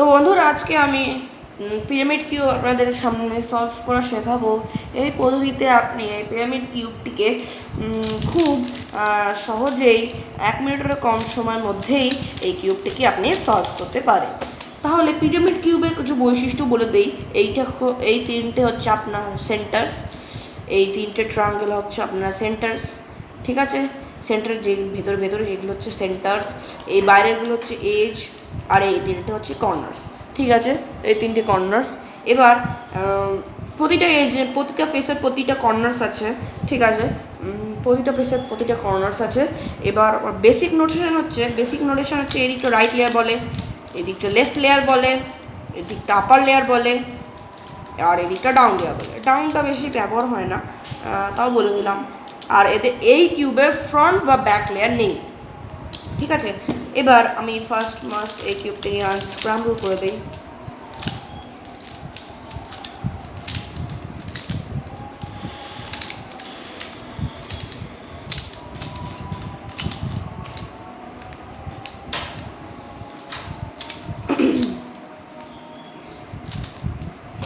তো বন্ধুরা, আজকে আমি পিরামিড কিউব আপনাদের সামনে সলভ করা শেখাবো। এই পদ্ধতিতে আপনি এই পিরামিড কিউবটিকে খুব সহজেই এক মিনিটের কম সময়ের মধ্যেই এই কিউবটিকে আপনি সলভ করতে পারেন। তাহলে পিরামিড কিউবের কিছু বৈশিষ্ট্য বলে দেই। এইটা এই তিনটে হচ্ছে আপনার সেন্টার্স এই তিনটে ট্রাঙ্গেল হচ্ছে আপনার সেন্টার্স ঠিক আছে? সেন্টারের যে ভেতরে ভেতরে যেগুলো হচ্ছে সেন্টার্স এই বাইরেরগুলো হচ্ছে এজ আর এই তিনটে হচ্ছে কর্নার্স ঠিক আছে? এই তিনটে কর্নার্স এবার প্রতিটা এজে প্রতিটা ফেসের প্রতিটা কর্নার্স আছে, ঠিক আছে? প্রতিটা ফেসের প্রতিটা কর্নার্স আছে। এবার বেসিক নোটেশন হচ্ছে বেসিক নোটেশন হচ্ছে এদিকটা রাইট লেয়ার বলে, এদিকটা লেফট লেয়ার বলে, এদিকটা আপার লেয়ার বলে, আর এদিকটা ডাউন লেয়ার বলে। ডাউনটা বেশি ব্যবহার হয় না। তাও বলে দিলাম। আর এতে এই কিউবের ফ্রন্ট বা ব্যাক লেয়ার নেই। ঠিক আছে? এবার আমি ফার্স্ট মাস্ট এই কিউবটিকে আনস্ক্রাম্বল করে দিই।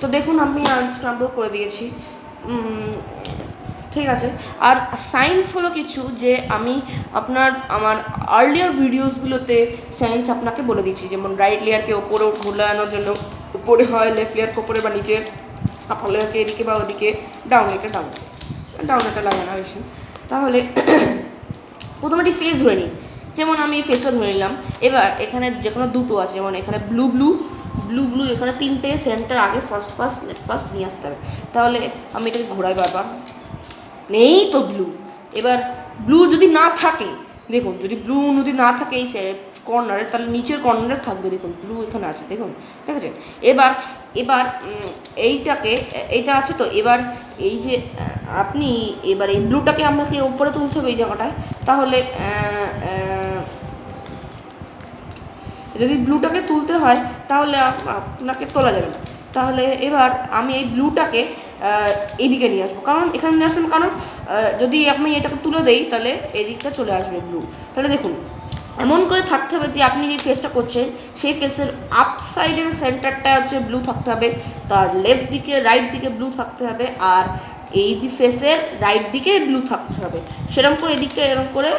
তো দেখুন, আমি আনস্ক্রাম্বল করে দিয়েছি। ঠিক আছে। আর সায়েন্স হলো কিছু যে আমি আপনার, আমার আর্লিয়ার ভিডিওসগুলোতে সায়েন্স আপনাকে বলে দিচ্ছি। যেমন রাইট লেয়ারকে ওপরে ঘোলানোর জন্য, উপরে হয় লেফট লেয়ারকে ওপরে বা নিচে আপার লেয়ারকে এদিকে বা ওদিকে ডাউন লেয়ারটা ডাউন ডাউন লেয়ারটা লাগে না বেশি। তাহলে প্রথমে একটি ফেস ধরে নিই। যেমন আমি এই ফেসটা ধরে নিলাম। এবার এখানে যে কোনো দুটো আছে। যেমন এখানে ব্লু ব্লু ব্লু ব্লু এখানে তিনটে সেন্টার আগে ফার্স্ট ফার্স্ট ফার্স্ট নিয়ে আসতে হবে। তাহলে আমি এটাকে ঘোরাই বারবার। নেই তো ব্লু এবার ব্লু যদি না থাকে, দেখুন, যদি ব্লু যদি না থাকে এই কর্নারে তাহলে নিচের কর্নারে থাকবে, দেখুন ব্লু এখানে আছে, দেখুন, ঠিক আছে? এবার এবার এইটাকে, এইটা আছে তো, এবার এই যে আপনি এবার এই ব্লুটাকে আপনাকে উপরে তুলতে হবে এই জায়গাটায়, তাহলে যদি ব্লুটাকে তুলতে হয়, তাহলে আপনাকে তোলা যাবে তাহলে এবার আমি এই ব্লুটাকে এদিকে নিয়ে আসব। কারণ এখানে নিয়ে আসলাম কারণ যদি আমি এটাকে তুলে দেই, তাহলে এদিকটা চলে আসবে ব্লু তাহলে দেখুন, এমন করে থাকতে হবে যে আপনি যে ফেসটা করছেন, সেই ফেসের আপ সাইডের সেন্টারটা হচ্ছে ব্লু থাকতে হবে, তার লেফট দিকে রাইট দিকে ব্লু থাকতে হবে, আর এই ফেসের রাইট দিকে ব্লু থাকতে হবে। সেরকম করে এদিকটা এরকম করে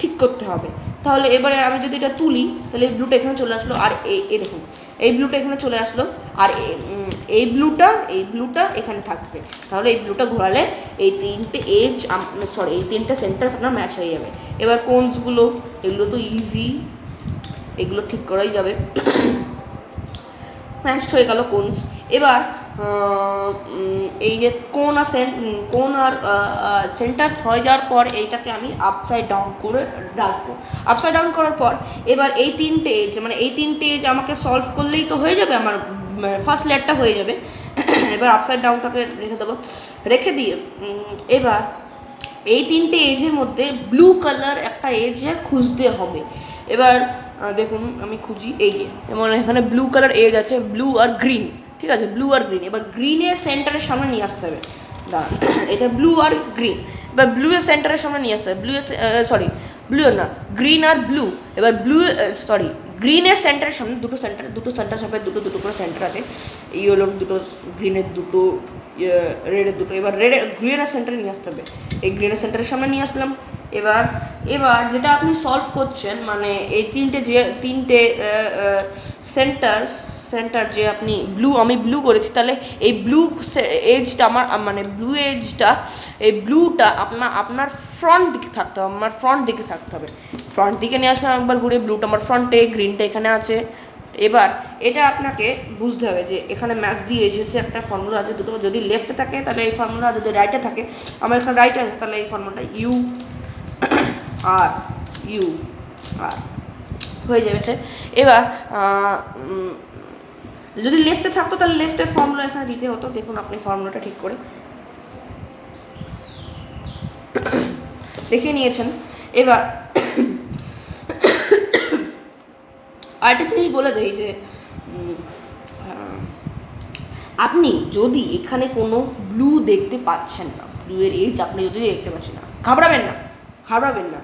ঠিক করতে হবে। তাহলে এবারে আমি যদি এটা তুলি, তাহলে এই ব্লুটা এখানে চলে আসলো, আর এই দেখুন, এই ব্লুটা এখানে চলে আসলো, আর এই ব্লুটা এই ব্লুটা এখানে থাকবে। তাহলে এই ব্লুটা ঘোরালে এই তিনটে এজ সরি এই তিনটে সেন্টার আপনার ম্যাচ হয়ে যাবে। এবার কোনসগুলো এগুলো তো ইজি এগুলো ঠিক করাই যাবে। ম্যাচড হয়ে গেল কোনস এবার এই যে কোন আর কোন আর সেন্টার্স হয়ে যাওয়ার পর এইটাকে আমি আপসাইড ডাউন করে রাখব। আপসাইড ডাউন করার পর এবার এই তিনটে এজ মানে এই তিনটে এজ আমাকে সলভ করলেই তো হয়ে যাবে আমার ফার্স্ট লেয়ারটা হয়ে যাবে। এবার আপসাইড ডাউনটাকে রেখে দেবো। রেখে দিয়ে এবার এই তিনটে এজের মধ্যে ব্লু কালার একটা এজ খুঁজতে হবে। এবার দেখুন, আমি খুঁজি, এই যেমন এখানে ব্লু কালার এজ আছে ব্লু আর গ্রিন ঠিক আছে? ব্লু আর গ্রিন এবার গ্রিনের সেন্টারের সামনে নিয়ে আসতে হবে। এটা ব্লু আর গ্রিন এবার ব্লু এর সেন্টারের সামনে নিয়ে আসতে হবে। ব্লু সরি ব্লু না গ্রিন আর ব্লু এবার ব্লু সরি গ্রিনের সেন্টারের সামনে দুটো সেন্টার দুটো সেন্টার সামনে দুটো দুটো করে সেন্টার আছে। ইয়েলোর দুটো গ্রিনের দুটো রেডের দুটো। এবার রেডের গ্রিনের সেন্টারে নিয়ে আসতে হবে। এই গ্রিনের সেন্টারের সামনে নিয়ে আসলাম। এবার এবার যেটা আপনি সলভ করছেন মানে এই তিনটে যে, তিনটে সেন্টার সেন্টার যে আপনি ব্লু আমি ব্লু করেছি, তাহলে এই ব্লু এজটা আমার মানে ব্লু এজটা এই ব্লুটা আপনার আপনার ফ্রন্ট দিকে থাকতে হবে, আমার ফ্রন্ট দিকে থাকতে হবে। ফ্রন্ট দিকে নিয়ে আসলাম একবার ঘুরে ব্লুটা আমার ফ্রন্টে গ্রিনটা এখানে আছে। এবার, এটা আপনাকে বুঝতে হবে যে, এখানে ম্যাচ দিয়ে এসেছে একটা ফর্মুলা আছে, দুটো, যদি লেফটে থাকে, তাহলে এই ফর্মুলা যদি রাইটে থাকে, আমার এখানে রাইটে আছে, তাহলে এই ফর্মুলাটা ইউ আর ইউ আর হয়ে যাবে এবার যদি লেফটে থাকতো তাহলে লেফটের ফর্মুলা এখানে দিতে হতো। দেখুন আপনি ফর্মুলাটা ঠিক করে। দেখে নিয়েছেন। এবার আরেকটা জিনিস বলে দেই যে আপনি যদি এখানে কোনো ব্লু দেখতে পাচ্ছেন না ব্লু এর এজ আপনি যদি দেখতে পাচ্ছেন না, ঘাবড়াবেন না ঘাবড়াবেন না।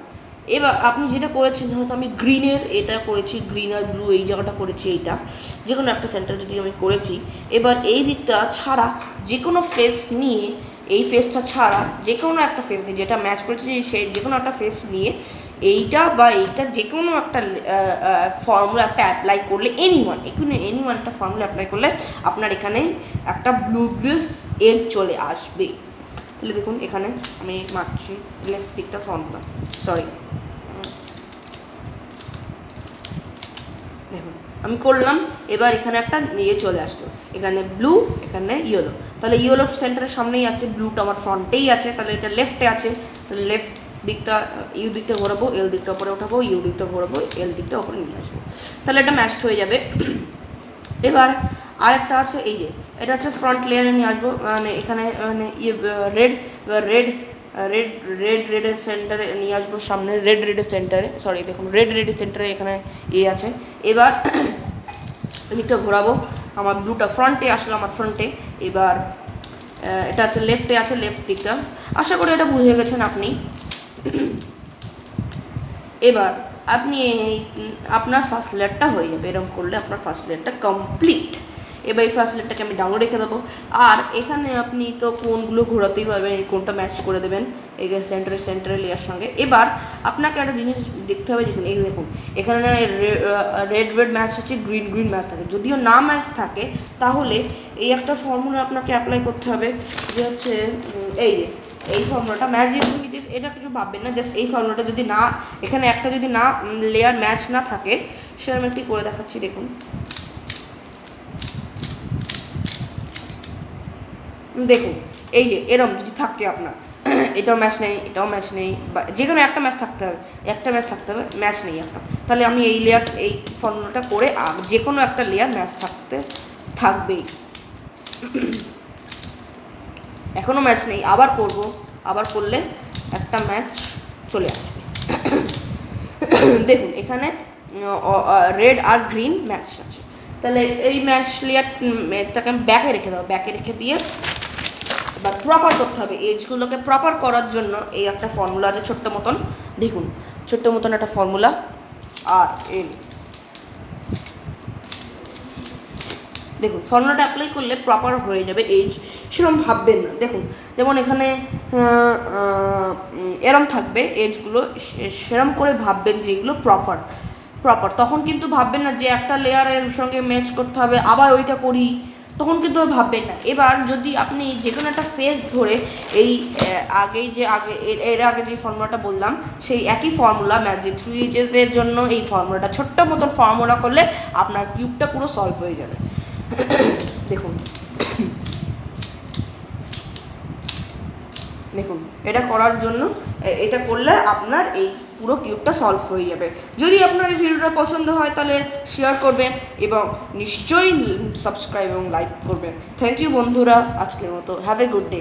এবার আপনি যেটা করেছেন হয়তো আমি গ্রিনের এটা করেছি গ্রিন আর ব্লু এই জায়গাটা করেছি এইটা, যে কোনো একটা সেন্টার যদি আমি করেছি, এবার এই দিকটা ছাড়া যে কোনো ফেস নিয়ে, এই ফেসটা ছাড়া যে কোনো একটা ফেস নিয়ে, যেটা ম্যাচ করেছি সে যে কোনো একটা ফেস নিয়ে, এইটা বা এইটা যে কোনো একটা ফর্মুলা একটা অ্যাপ্লাই করলে এনি ওয়ান এখানে এনি ওয়ান একটা ফর্মুলা অ্যাপ্লাই করলে আপনার এখানে একটা ব্লু ব্লুস এগ চলে আসবে। তাহলে দেখুন এখানে আমি মারছি লেফট দিকটা ফর্মুলা সরি দেখুন, আমি করলাম, এবার এখানে একটা ইয়ে চলে আসলো। এখানে ব্লু এখানে ইয়েলো তাহলে ইয়েলো সেন্টারের সামনেই আছে ব্লুটা আমার ফ্রন্টেই আছে, তাহলে এটা লেফটে আছে। তাহলে লেফট দিকটা ইউ দিকটা ঘোরাবো এল দিকটা ওপরে ওঠাবো ইউ দিকটা ঘোরাবো এল দিকটা ওপরে নিয়ে আসব। তাহলে এটা ম্যাচড হয়ে যাবে। এবার আরেকটা আছে, এই যে, এটা হচ্ছে ফ্রন্ট লেয়ারে নিয়ে আসব মানে এখানে মানে ইয়ে রেড রেড রেড রেড রেডের সেন্টারে নিয়ে আসব, সামনে রেড রেডের সেন্টারে সরি দেখুন রেড রেডের সেন্টারে এখানে ইয়ে আছে। এবার এদিকটা ঘোরাবো। আমার ব্লুটা ফ্রন্টে আসলো আমার ফ্রন্টে এবার এটা আছে লেফটে আছে লেফট দিকটা। আশা করি এটা বুঝে গেছেন আপনি। এবার, আপনি আপনার ফার্স্ট লেয়ারটা হয়ে যাবে। এরকম করলে আপনার ফার্স্ট লেয়ারটা কমপ্লিট এবার এই ফার্স্ট লেয়ারটাকে আমি ডাউন রেখে দেবো। আর এখানে আপনি তো কোনগুলো ঘোরাতেই পারবেন কোনটা ম্যাচ করে দেবেন, এই সেন্টারে সেন্টারে লেয়ার সঙ্গে। এবার আপনাকে একটা জিনিস দেখতে হবে যেখানে এই দেখুন, এখানে রেড রেড ম্যাচ আছে গ্রিন গ্রিন ম্যাচ থাকে। যদিও না ম্যাচ থাকে, তাহলে এই একটা ফর্মুলা আপনাকে অ্যাপ্লাই করতে হবে, যে হচ্ছে এই যে, এই ফর্মুলাটা ম্যাচ ম্যাজিক এটা কিছু ভাববেন না জাস্ট এই ফর্মুলাটা যদি না, এখানে একটা যদি না লেয়ার ম্যাচ না থাকে, সেরকম একটি করে দেখাচ্ছি, দেখুন। দেখুন, এই যে, এরম যদি থাকে আপনার, এটাও ম্যাচ নেই, এটাও ম্যাচ নেই, বা যে কোনো একটা ম্যাচ থাকতে হবে, একটা ম্যাচ থাকতে হবে ম্যাচ নেই একটা তাহলে আমি এই লেয়ার এই ফর্মুলাটা করে যে কোনো একটা লেয়ার ম্যাচ থাকতে, থাকবেই। এখনও ম্যাচ নেই, আবার করব, আবার করলে একটা ম্যাচ চলে আসবে। দেখুন, এখানে রেড আর গ্রিন ম্যাচ আছে। তাহলে এই ম্যাচ লেয়ারটাকে আমি ব্যাকে রেখে দেবো ব্যাকে রেখে দিয়ে এবার প্রপার করতে হবে। এজগুলোকে প্রপার করার জন্য এই একটা ফর্মুলা আছে ছোট্ট মতন। দেখুন, ছোট্ট মতন একটা ফর্মুলা আর এল দেখুন ফর্মুলাটা অ্যাপ্লাই করলে প্রপার হয়ে যাবে এজ সেরকম ভাববেন না। দেখুন, যেমন এখানে এরম থাকবে এজগুলো সেরম করে ভাববেন যে এগুলো প্রপার প্রপার তখন কিন্তু ভাববেন না যে একটা লেয়ারের সঙ্গে ম্যাচ করতে হবে, আবার ওইটা করি। তখন কিন্তু ভাববেন না। এবার যদি আপনি যে কোনো একটা ফেস ধরে এই আগেই যে আগে, এর আগে যে ফর্মুলাটা বললাম, সেই একই ফর্মুলা ম্যাজিক থ্রি ইজেসের জন্য এই ফর্মুলাটা ছোট্ট মতন ফর্মুলা করলে আপনার কিউবটা পুরো সলভ হয়ে যাবে। দেখুন। দেখুন, এটা করার জন্য এটা করলে আপনার এই পুরো কিউবটা সলভ হয়ে যাবে। যদি আপনার এই ভিডিওটা পছন্দ হয়, তাহলে শেয়ার করবেন এবং নিশ্চয়ই সাবস্ক্রাইব এবং লাইক করবেন। থ্যাংক ইউ বন্ধুরা। আজকের মতো। Have a good day